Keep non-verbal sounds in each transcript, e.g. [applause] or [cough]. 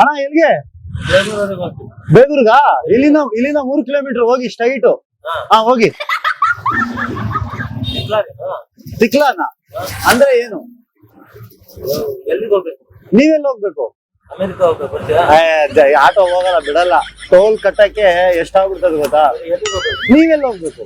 ಅಣ್ಣ ಎಲ್ಲಿಗೆ? ಬೇಗೂರ್ಗ ಇಲ್ಲಿಂದ ಇಲ್ಲಿಂದ ಮೂರು ಕಿಲೋಮೀಟರ್ ಹೋಗಿ ಸ್ಟ್ರೈಟ್ ಹಾ. ಹೋಗಿ. ತಿಕ್ಲಾನ? ಅಂದ್ರೆ ಏನು? ಎಲ್ಲಿಗೆ ಹೋಗ್ಬೇಕು? ನೀವೆಲ್ಲ ಹೋಗ್ಬೇಕು? ಅಮೆರಿಕ ಹೋಗ್ಬೇಕು ಬರ್ತೀರಾ? ಆಟೋ ಹೋಗಲ್ಲ ಬಿಡಲ್ಲ. ಟೋಲ್ ಕಟ್ಟಕ್ಕೆ ಎಷ್ಟಾಗ್ಬಿಡ್ತದೆ ಗೊತ್ತಾ? ಎಲ್ಲಿಗೆ ಹೋಗ್ಬೇಕು? ನೀವೆಲ್ಲ ಹೋಗ್ಬೇಕು?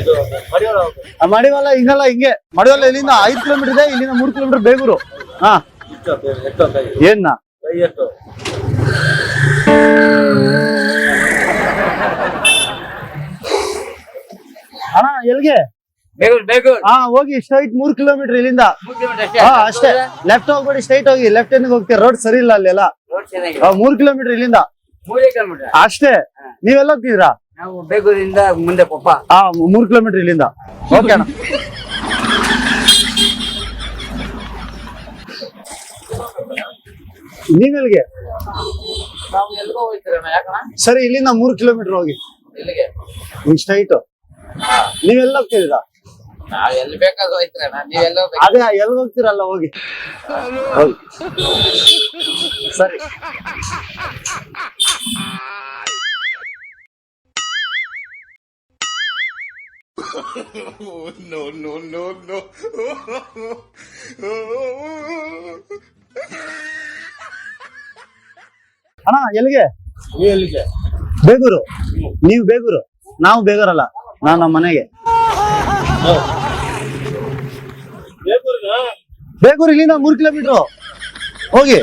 ಇದು ಮಡಿವಾಳ ಹೋಗ್ಬೇಕು. ಆ ಮಡಿವಾಳ ಹಿಂಗಲ್ಲ ಹಿಂಗೆ. ಮಡಿವಾಳ ಇಲ್ಲಿಂದ ಐದ್ ಕಿಲೋಮೀಟರ್ ಇದೆ ಇಲ್ಲಿಂದ ಮೂರು ಕಿಲೋಮೀಟರ್ ಬೇಗೂರು. ಹಾ. ಏನ್ನ? ಅಣ್ಣ ಎಲ್ಗೆ ಹಾ ಹೋಗಿ ಸ್ಟ್ರೈಟ್ ಮೂರ್ ಕಿಲೋಮೀಟರ್ ಇಲ್ಲಿಂದ. ಅಷ್ಟೇ. ಹಾ ಅಷ್ಟೇ. ಲೆಫ್ಟ್ ಹೋಗ್ಬೇಡಿ ಸ್ಟ್ರೈಟ್ ಹೋಗಿ. ಲೆಫ್ಟ್ ಎಂಡ್ ಹೋಗ್ತೀರ ರೋಡ್ ಸರಿ ಇಲ್ಲ ಅಲ್ಲೆಲ್ಲ. ಮೂರ್ ಕಿಲೋಮೀಟರ್ ಇಲ್ಲಿಂದ. ಅಷ್ಟೇ. ನೀವೆಲ್ಲ ಹೋಗ್ತಿದ್ರಾ ಬೇಗೂರಿಂದ ಮುಂದೆ ಪಪ್ಪ. ಹಾ ಮೂರ್ ಕಿಲೋಮೀಟರ್ ಇಲ್ಲಿಂದ. ಓಕೆ ಅಣ್ಣ. ನೀವೆಲ್ಗೆ ನಾವು ಎಲ್ಲಿಗೋ ಹೋಗ್ತೀರಣ್ಣ ಯಾಕಣ್ಣ? ಸರಿ ಇಲ್ಲಿಂದ ಮೂರು ಕಿಲೋಮೀಟರ್ ಹೋಗಿ. ಎಲ್ಲಿಗೆ ಸ್ಟ್ರೈಟ್ ನೀವೆಲ್ಲ ಹೋಗ್ತಿದ್ದೀರಾ? ನಾವ್ ಎಲ್ಲಿ ಬೇಕಾದ್ರೂ ಹೋಯ್ತೀರಣ್ಣ ನೀವೆಲ್ಲ ಅದೇ ಎಲ್ಲಿ ಹೋಗ್ತೀರಲ್ಲ ಹೋಗಿ. ಹೋಗಿ. ಸರಿ. [laughs] No, no, no, no. [laughs] ಅಣ್ಣ ಎಲ್ಲಿಗೆ? ಬೇಗೂರು. ನೀವು ಬೇಗೂರು. ನಾವು ಬೇಗೂರಲ್ಲ ನಾ ನಮ್ಮ ಮನೆಗೆ. ಬೇಗೂರು ಇಲ್ಲಿಂದ ಮೂರು ಕಿಲೋಮೀಟರ್. ಹೋಗಿ.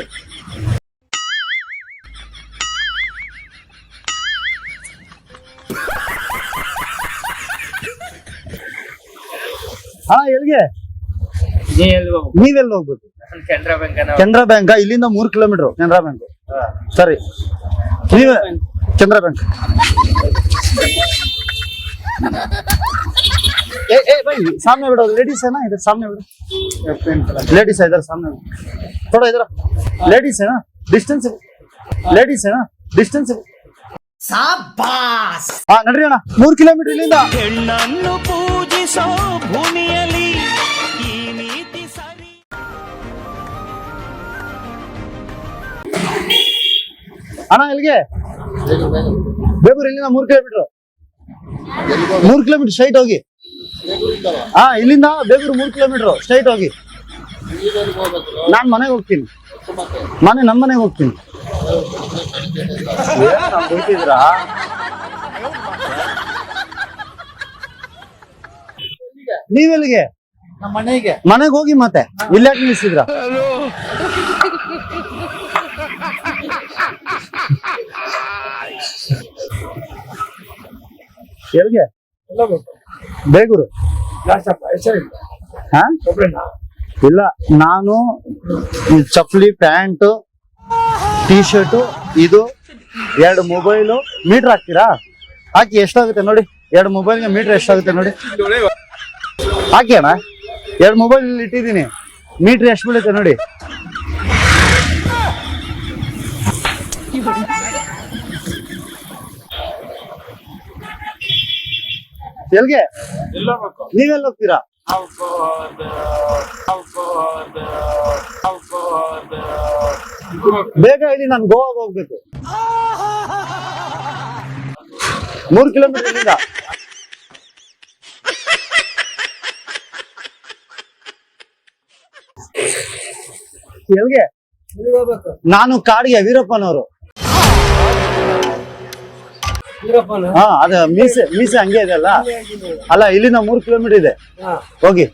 ಹಾ ಎಲ್ಲಿಗೆ? ನೀ ಎಲ್ಲಿ ಹೋಗ್ಬೇಕು? ನೀವೆಲ್ಲ ಹೋಗ್ಬೇಕು? Canara bank Canara bank? ಇಲ್ಲಿಂದ ಮೂರ್ ಕಿಲೋಮೀಟರ್ ಕೆನರಾ ಬ್ಯಾಂಕ್. ಸರಿ ನೀವೇ ಕೆನರಾ ಬ್ಯಾಂಕ್ ಏ ಏ ಬೈ ಸಾಮನೆ ಬಿಡು ಲೇಡೀಸ್ ಏನಾ ಇದ್ರ ಸಾಮನೆ ಬಿಡು ಲೇಡೀಸ್ ಇದ್ರ ಸಾಮನೆ ಥೋಡ ಇದ್ರ ಲೇಡೀಸ್ ಏನಾ ಡಿಸ್ಟೆನ್ಸ್ ಲೇಡೀಸ್ ಏನಾ ಡಿಸ್ಟೆನ್ಸ್ ಸಾಬಾಸ್ ಹಾ ನಡ್ರಿ ಅಣ್ಣ ಮೂರ್ ಕಿಲೋಮೀಟರ್ ಇಲ್ಲಿಂದ ಹೆಣ್ಣನ್ನು ಪೂಜಿಸೋ ಭೂಮಿಯ ಅಣ್ಣ ಎಲ್ಲಿಗೆ? ಬೇಗೂರು ಇಲ್ಲಿಂದ ಮೂರ್ ಕಿಲೋಮೀಟರ್ ಮೂರ್ ಕಿಲೋಮೀಟರ್ ಸ್ಟ್ರೈಟ್ ಹೋಗಿ. ಹಾ ಇಲ್ಲಿಂದ ಬೇಗೂರು ಮೂರ್ ಕಿಲೋಮೀಟರ್ ಸ್ಟ್ರೈಟ್ ಹೋಗಿ. ನಾನ್ ಮನೆಗೆ ಹೋಗ್ತೀನಿ. ಮನೆ ನಮ್ಮ ಮನೆಗೆ ಹೋಗ್ತೀನಿ. ನೀವೆಲ್ಲಿಗೆ? ಮನೆಗೆ. ಮನೆಗೆ ಹೋಗಿ ಮತ್ತೆ. ಇಲ್ಲಾಕ್ ನಿಲ್ಸಿದ್ರ ಎಲ್ಲಿಗೆ? ಬೇಗೂರು. ಹಾ? ಇಲ್ಲ ನಾನು ಚಪ್ಪಲಿ ಪ್ಯಾಂಟ್ ಟೀ ಶರ್ಟ್ ಇದು ಎರಡು ಮೊಬೈಲು ಮೀಟರ್ ಹಾಕ್ತೀರಾ? ಹಾಕಿ ಎಷ್ಟಾಗುತ್ತೆ ನೋಡಿ ಎರಡು ಮೊಬೈಲ್ಗೆ ಮೀಟರ್ ಎಷ್ಟಾಗುತ್ತೆ ನೋಡಿ. ಹಾಕಿ ಅಣ್ಣ ಎರಡು ಮೊಬೈಲ್ ಇಲ್ಲಿ ಇಟ್ಟಿದ್ದೀನಿ ಮೀಟರ್ ಎಷ್ಟು ಬೀಳುತ್ತೆ ನೋಡಿ. ಎಲ್ಗೆ ಎಲ್ಲ ಹೋಗ್ಬೇಕು ನೀವೆಲ್ಲ ಹೋಗ್ತೀರಾ? ಬೇಗ ಹೇಳಿ ನಾನು ಗೋವಾಗ ಹೋಗ್ಬೇಕು. ಮೂರು ಕಿಲೋಮೀಟರ್ ಇಲ್ಲಿಂದ ಎಲ್ಗೆ ಹೋಗ್ಬೇಕು? ನಾನು ಕಾಡಿಗೆ ವೀರಪ್ಪನವರು. ವೀರಪ್ಪನ ಹಾ ಅದ ಮೀಸೆ ಮೀಸೆ ಹಂಗೆ ಇದೆ ಅಲ್ಲ? ಅಲ್ಲ ಇಲ್ಲಿಂದ ಮೂರು ಕಿಲೋಮೀಟರ್ ಇದೆ. ಹೋಗಿ.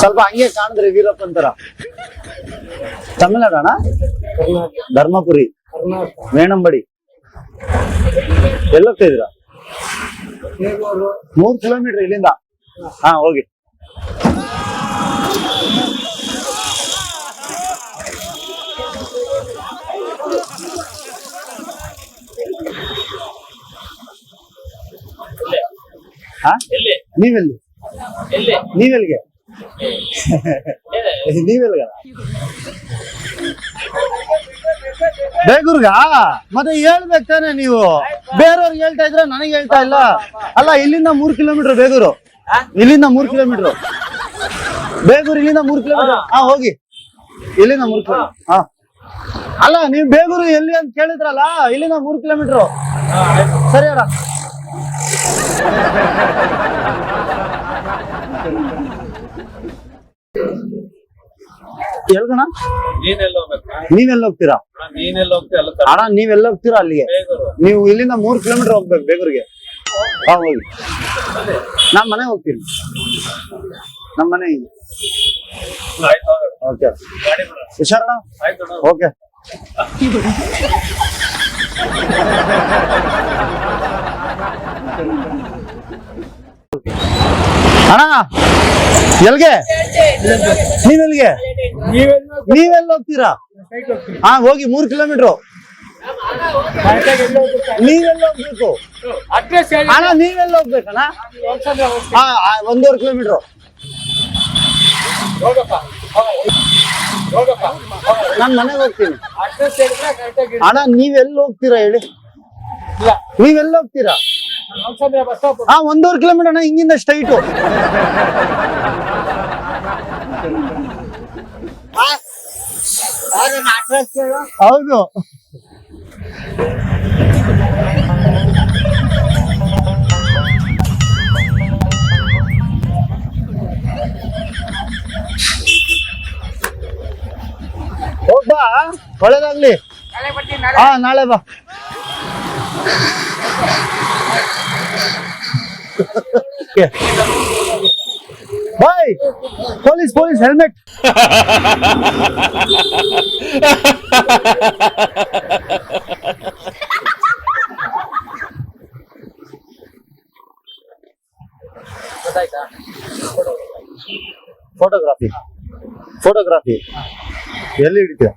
ಸ್ವಲ್ಪ ಹಂಗೆ ಕಾಣಿದ್ರಿ ವೀರಪ್ಪ ಅಂತಾರ ತಮಿಳ್ನಾಡು ಅಣ್ಣ ಧರ್ಮಪುರಿ. ಮೇಣಂಬಡಿ. ವೇಣಂಬಡಿ ಎಲ್ಲ ಹೋಗ್ತಿದ್ದೀರಾ ಬೇಗೂರು ಮೂರ್ ಕಿಲೋಮೀಟರ್ ಇಲ್ಲಿಂದ. ಹಾ ಹೋಗಿ. ನೀವೆಲ್ಲಿ? ನೀವೆಲ್ಲಿಗೆ? ನೀವೆಲ್ಗ ಬೇಗೂರ್ಗ ಮತ್ತೆ ಹೇಳ್ಬೇಕು ತಾನೆ ನೀವು. ಬೇರೆಯವ್ರಿಗೆ ಹೇಳ್ತಾ ಇದ್ರೆ ನನಗೆ ಹೇಳ್ತಾ ಇಲ್ಲ. ಅಲ್ಲ ಇಲ್ಲಿಂದ ಮೂರ್ ಕಿಲೋಮೀಟರ್ ಬೇಗೂರು ಇಲ್ಲಿಂದ ಮೂರ್ ಕಿಲೋಮೀಟರ್. ಬೇಗೂರು ಇಲ್ಲಿಂದ ಮೂರ್ ಕಿಲೋಮೀಟರ್. ಹಾ. ಹೋಗಿ. ಇಲ್ಲಿಂದ ಮೂರ್ ಕಿಲೋಮೀಟರ್. ಹಾ. ಅಲ್ಲ ನೀವು ಬೇಗೂರು ಎಲ್ಲಿ ಅಂತ ಕೇಳಿದ್ರಲ್ಲ ಇಲ್ಲಿಂದ ಮೂರ್ ಕಿಲೋಮೀಟರ್. ಸರಿ ಅಣ್ಣ ನೀವೆಲ್ಲ ಹೋಗ್ತೀರಾ? ಅಣ್ಣ ನೀವೆಲ್ಲ ಹೋಗ್ತೀರಾ ಅಲ್ಲಿಗೆ? ನೀವು ಇಲ್ಲಿಂದ ಮೂರು ಕಿಲೋಮೀಟರ್ ಹೋಗ್ಬೇಕು ಬೇಗೂರಿಗೆ. ಹಾ ಹೋಗಿ. ನಮ್ ಮನೆ ಹೋಗ್ತೀನಿ. ನಮ್ಮ ಮನೆ ಓಕೆ. ಹುಷಾರಣ. ಓಕೆ. ಅಣ್ಣ, ಎಲ್ಗೆ? ನೀವೆಲ್ಗೆ? ನೀವೆಲ್ಲ ಹೋಗ್ತೀರಾ? ಹಾ, ಹೋಗಿ ಮೂರ್ ಕಿಲೋಮೀಟರ್. ನೀವೆಲ್ಲ ಹೋಗ್ಬೇಕು? ಅಣ್ಣ, ನೀವೆಲ್ಲ ಒಂದೂವರೆ ಕಿಲೋಮೀಟರ್. ನಾನ್ ಮನೆಗೆ ಹೋಗ್ತೀನಿ. ಅಣ್ಣ, ನೀವೆಲ್ಲ ಹೋಗ್ತೀರಾ ಹೇಳಿ? ನೀವೆಲ್ಲ ಹೋಗ್ತೀರಾ? ಹಾ ಒಂದೂವರೆ ಕಿಲೋಮೀಟರ್ ಅಣ್ಣ ಹಿಂಗಿಂದ ಸ್ಟ್ರೈಟು ಹೌದು. ಹೋಗ್ಬಾ ಒಳ್ಳೇದಾಗ್ಲಿ. ಹಾ ನಾಳೆ ಬಾ. Bye police police helmet photography photography ಎಲ್ಲಿ ಹಿಡಿತೀಯ?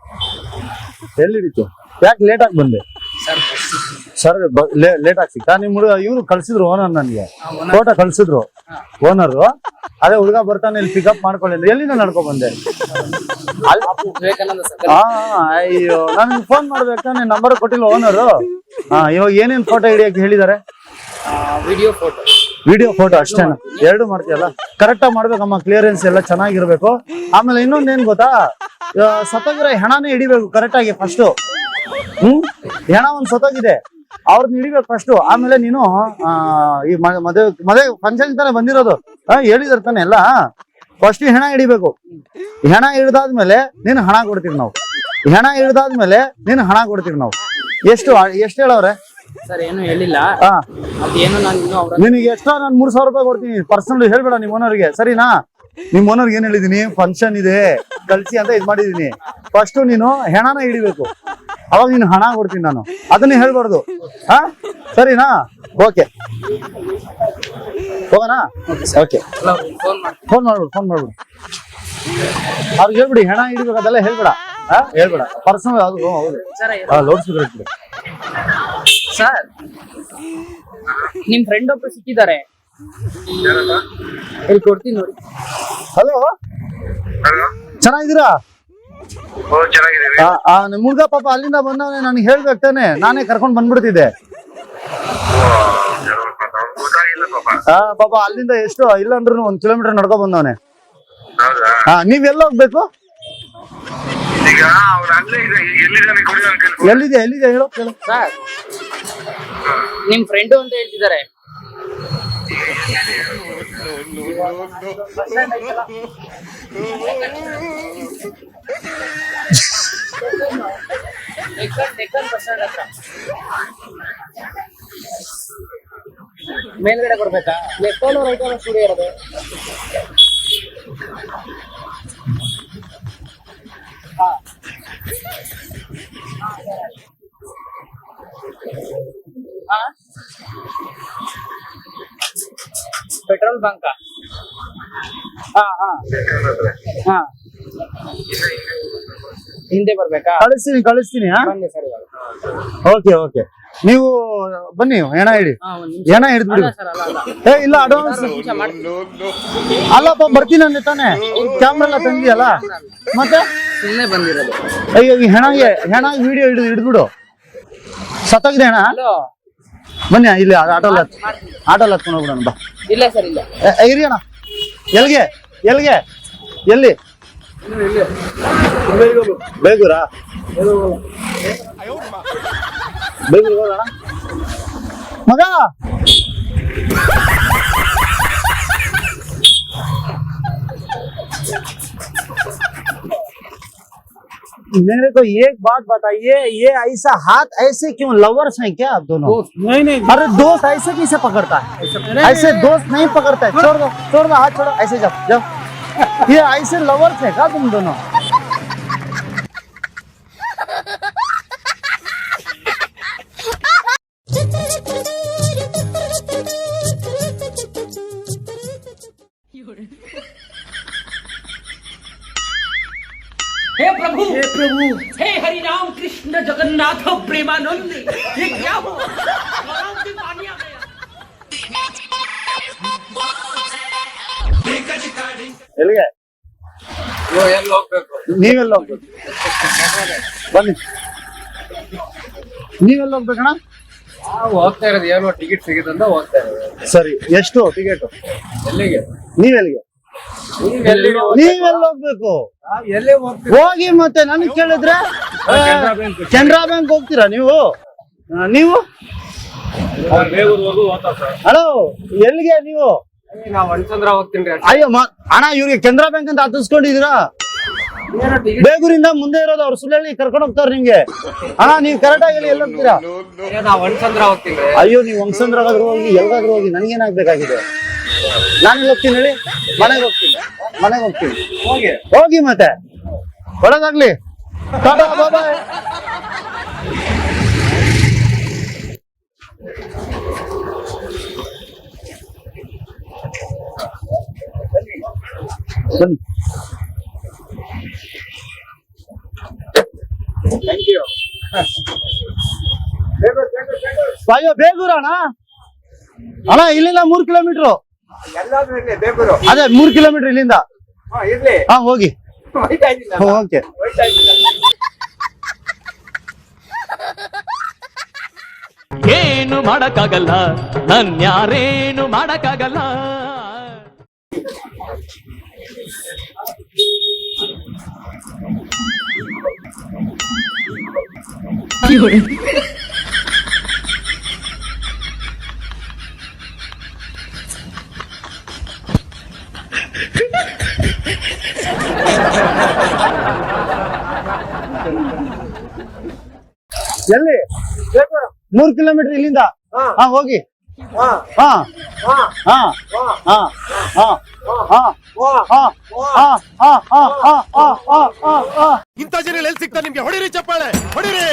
ಎಲ್ಲಿ ಹಿಡಿತು ಯಾಕೆ ಲೇಟಾಗಿ ಬಂದೆ? ಬಂದೆ ಸರ್ ಲೇಟ್ ಆಗಿ ಸಿಗ್ತಾ ನಿಮ್ ಹುಡುಗ ಇವ್ರು ಕಳ್ಸಿದ್ರು ಓನರ್ ನನಗೆ. ಫೋಟೋ ಕಳ್ಸಿದ್ರು ಓನರ್ ಅದೇ ಹುಡುಗ ಬರ್ತಾನೆ ಇಲ್ಲಿ ಪಿಕಪ್ ಮಾಡ್ಕೊಳ್ಳಿ ಎಲ್ಲಿಂದ ನಡ್ಕೊ ಬಂದೆ? ಅಯ್ಯೋ ನನಗೆ ಫೋನ್ ಮಾಡ್ಬೇಕಾನೆ ನಂಬರ್ ಕೊಟ್ಟಿಲ್ಲ ಓನರು ಹಾ ಇವಾಗ ಏನೇನ್ ಫೋಟೋ ಹಿಡಿಯಕ್ಕೆ ಹೇಳಿದಾರೆ? ವಿಡಿಯೋ ಫೋಟೋ ವಿಡಿಯೋ ಫೋಟೋ ಅಷ್ಟೇನ? ಎರಡು ಮಾಡ್ತೀಯಲ್ಲ? ಕರೆಕ್ಟ್ ಆಗಿ ಮಾಡ್ಬೇಕಮ್ಮ ಕ್ಲಿಯರೆನ್ಸ್ ಎಲ್ಲ ಚೆನ್ನಾಗಿರ್ಬೇಕು. ಆಮೇಲೆ ಇನ್ನೊಂದೇನ್ ಗೊತ್ತಾ? ಸತ್ತೋಗಿರೋ ಹೆಣನೇ ಹಿಡಿಬೇಕು ಕರೆಕ್ಟ್ ಆಗಿ ಫಸ್ಟ್ ಹ್ಮ್? ಹೆಣ ಒಂದ್ ಸತ್ತೋಗಿದೆ. ಅವ್ರನ್ನ ಹಿಡಿಬೇಕು ಫಸ್ಟ್ ಆಮೇಲೆ ನೀನು ಈ ಮದುವೆ ಮದುವೆ ಫಂಕ್ಷನ್ ತಾನೆ ಬಂದಿರೋದು. ಹೇಳಿದಾರೆ ತಾನೆ ಎಲ್ಲ. ಫಸ್ಟ್ ಹೆಣ ಹಿಡಿಬೇಕು. ಹೆಣ ಹಿಡ್ದಾದ್ಮೇಲೆ ನೀನು ಹಣ ಕೊಡ್ತೀವಿ ನಾವು. ಹೆಣ ಹಿಡ್ದಾದ್ಮೇಲೆ ನೀನು ಹಣ ಕೊಡ್ತೀವಿ ನಾವು. ಎಷ್ಟು ಎಷ್ಟು ಹೇಳವ್ರೆ? ಸರ್ ಏನು ಹೇಳಿಲ್ಲ. ಅದೇನು ನಾನು ನಿನಗೆ ಎಷ್ಟೋ ನಾನು ಮೂರ್ ಸಾವಿರ ರೂಪಾಯಿ ಕೊಡ್ತೀನಿ. ಪರ್ಸನಲ್ ಹೇಳ್ಬೇಡ ನಿಮ್ ಓನರ್ಗೆ ಸರಿನಾ? ನಿಮ್ ಓನರ್ಗೆ ಏನ್ ಹೇಳಿದೀನಿ? ಫಂಕ್ಷನ್ ಇದೆ. ಕಳ್ಸಿ ಅಂತ ಇದ್ ಮಾಡಿದೀನಿ. ಫಸ್ಟ್ ನೀನು ಹೆಣನ ಹಿಡಿಬೇಕು. ಅವಾಗ ನೀನು ಹಣ ಕೊಡ್ತೀನಿ ನಾನು. ಅದನ್ನ ಹೇಳ್ಬಾರ್ದು. ಹಾ? ಸರಿನಾ? ಓಕೆ ಹೋಗೋಣ? ಓಕೆ ಫೋನ್ ಮಾಡಿ ಫೋನ್ ಮಾಡ್ಬಿಡು ಫೋನ್ ಮಾಡ್ಬಿಡು. ಅವ್ರಿಗೆ ಹೇಳ್ಬಿಡಿ ಹೆಣ ಹಿಡಿಬೇಕು ಅದೆಲ್ಲ ಹೇಳ್ಬೇಡ. ಹಾ? ಹೇಳ್ಬೇಡ. ಪರ್ಸನಲ್ ಅದು ಹೌದು ಸರ್. ಲೌಡ್ ಸ್ಪೀಕರ್ ಇಟ್ಬಿಡು. ಸರ್ ನಿಮ್ ಫ್ರೆಂಡ್ ಒಬ್ರು ಸಿಕ್ಕಿದ್ದಾರೆ. ಇಲ್ಲಿ ಕೊಡ್ತೀನಿ ನೋಡಿ. ಹಲೋ ಚೆನ್ನಾಗಿದ್ದೀರಾ? ಹುಡ್ಗ ಪಾಪ ಅಲ್ಲಿಂದ ಬಂದವನೆ ನನಗೆ ಹೇಳ್ಬೇಕು ತಾನೆ. ನಾನೇ ಕರ್ಕೊಂಡ್ ಬಂದ್ಬಿಡ್ತಿದ್ದೆ. ಹಾ ಪಾಪ ಆ, ಪಾಪ ಅಲ್ಲಿಂದ ಎಷ್ಟು ಇಲ್ಲ ಅಂದ್ರೂ ಒಂದ್ ಕಿಲೋಮೀಟರ್ ನಡ್ಕೊ ಬಂದವನೆ. ಹೌದಾ? ಹಾ ನೀವ್ ಎಲ್ಲ ಹೋಗ್ಬೇಕು? ಈಗ ಅವ್ರ ಅಲ್ಲೇ ಇದೆ ಎಲ್ಲಿದ್ದಾನೆ ಕೊಡಿ ಅಂತ ಕೇಳ್ಕೊ. ಎಲ್ಲಿದೆ ಎಲ್ಲಿದೆ ಹೇಳು ಕೇಳು. ಸರ್ ನಿಮ್ ಫ್ರೆಂಡು ಅಂತ ಹೇಳ್ತಿದ್ದಾರೆ. [laughs] ಮೇಲ್ಗಡೆ ಕೊಡ್ಬೇಕಾ? ಲೆಫ್ಟ್ ರೈಟ್ ಸ್ಟುಡಿಯೋ ಇರೋದು. ಪೆಟ್ರೋಲ್ ಬಂಕಾ ಹಾ ಹಾ. ಹಾ. ಹಿಂದೆ ಬರ್ಬೇಕಾ? ಕಳಿಸ್ತೀನಿ ಕಳಿಸ್ತೀನಿ ಸರ್ ಇವಾಗ. Okay okay. ನೀವು ಬನ್ನಿ ಹೆಣ ಹಿಡಿ ಹೆಣ ಹಿಡಿದ್ಬಿಡಿ. ಏ ಇಲ್ಲ ಅಡ್ವಾನ್ಸ್ ಅಲ್ಲಪ್ಪ ಬರ್ತೀನಿ ಅಂದೆ ತಾನೆ. ಕ್ಯಾಮ್ರಾ ಎಲ್ಲ ತಂದಿಯಲ್ಲ? ಮತ್ತೆ? ಸುಮ್ಮನೆ ಬಂದಿರೋದು. ಅಯ್ಯೋ ಈ ಹೆಣಗೆ ಹೆಣ ವಿಡಿಯೋ ಹಿಡಿದು ಹಿಡಿದ್ಬಿಡು. ಸತ್ತೋಗಿದೆ ಹೆಣ? ಬನ್ನಿ ಇಲ್ಲಿ ಆಟೋಲ್ ಆಟೋಲ್ ಹತ್ಕೊಂಡು ಹೋಗ್ಬಿಡೋಣ ಬಾ. ಇಲ್ಲ ಸರ್ ಇಲ್ಲ. ಇರಿ ಅಣ್ಣ. ಎಲ್ಗೆ ಎಲ್ಗೆ ಎಲ್ಲಿ? ಬೇಗೂರಾ ಬೇಗೂರು ಹೋಗೋಣ ಮಗ मेरे को एक बात बताइए ये ऐसा हाथ ऐसे क्यों लवर्स हैं क्या आप दोनों नहीं नहीं अरे दोस्त ऐसे कैसे पकड़ता है ऐसे दोस्त नहीं पकड़ता है छोड़ दो छोड़ दो हाथ छोड़ो ऐसे जाओ जाओ ये ऐसे लवर्स है क्या तुम दोनों? हे प्रभु! हे प्रभु! हे हरि राम कृष्ण जगन्नाथ प्रेमानंद ये क्या हुआ? पानी आ गया। ಎಲ್ಲಿಗೆ? ನೀವೆಲ್ಲ ಹೋಗ್ಬೇಕು? ಬನ್ನಿ. ನೀವೆಲ್ಲ ಹೋಗ್ಬೇಕಣ್ಣ? ಹೋಗ್ತಾ ಇರೋದು ಏನೋ ಟಿಕೆಟ್ ಸಿಗುತ್ತಂತ ಹೋಗ್ತಾ ಇರೋದು. ಸರಿ ಎಷ್ಟು ಟಿಕೆಟ್ ಎಲ್ಲಿಗೆ? ನೀವೆಲ್ಲಿಗೆ? ನೀವೆಲ್ಲ ಹೋಗ್ಬೇಕು? ಹೋಗಿ ಮತ್ತೆ ನನಗೆ ಕೇಳಿದ್ರೆ ಕೆನರಾ ಬ್ಯಾಂಕ್ ಹೋಗ್ತೀರಾ ನೀವು? ನೀವು? ಹಲೋ ಎಲ್ಲಿಗೆ ನೀವು? ಅಯ್ಯೋ ಅಣ್ಣ ಇವ್ರಿಗೆ ಕೆನರಾ ಬ್ಯಾಂಕ್ ಅಂತ ಹತ್ತಿಸ್ಕೊಂಡಿದ್ದೀರಾ ಏನೋ ಬೇಗೂರಿಂದ ಮುಂದೆ ಇರೋದು ಅವ್ರ ಸುಳ್ಳಿ ಕರ್ಕೊಂಡು ಹೋಗ್ತಾರ ನಿಮ್ಗೆ ಅಣ್ಣ ನೀವ್ ಕರೆಕ್ಟ್ ಆಗಿ ಎಲ್ಲಿ ಹೋಗ್ತೀರಾ? ಅಯ್ಯೋ ನೀವು ವಂಶಂದ್ರಗಾದ್ರೂ ಹೋಗಿ ಎಲ್ಗಾದ್ರೂ ಹೋಗಿ ನನ್ಗೇನಾಗ್ಬೇಕಾಗಿದೆ ನಾನು ಹೋಗ್ತೀನಿ ಹೇಳಿ? ಮನೆಗೆ ಹೋಗ್ತೀನಿ. ಮನೆಗೆ ಹೋಗ್ತೀನಿ. ಹೋಗಿ. ಮತ್ತೆ. ಒಳಗಾಗ್ಲಿ ಟಾಟಾ ಬನ್ನಿ ಅಯ್ಯೋ ಬೇಗೂರ ಅಣ್ಣ? ಅಣ್ಣ ಇಲ್ಲಿಂದ ಮೂರ್ ಕಿಲೋಮೀಟರ್ ಎಲ್ಲಾದ್ರೂ ಇರ್ಲಿ ಬೇಗೂರು. ಅದೇ ಮೂರ್ ಕಿಲೋಮೀಟರ್ ಇಲ್ಲಿಂದ. ಹಾ ಇರ್ಲಿ. ಹಾ ಹೋಗಿ. ಓಕೆ. ಏನು ಮಾಡಕ್ಕಾಗಲ್ಲ ನನ್ಯಾರೇನು ಮಾಡಕ್ಕಾಗಲ್ಲ. ಎಲ್ಲಿ? ಮೂರ್ ಕಿಲೋಮೀಟರ್ ಇಲ್ಲಿಂದ? ಹಾ. ಹಾ ಹೋಗಿ. ಇಂಥ ಜನಗಳು ಎಲ್ಲಿ ಸಿಗ್ತಾರೆ ನಿಮ್ಗೆ ಹೊಡಿರಿ ಚಪ್ಪಾಳೆ ಹೊಡಿರಿ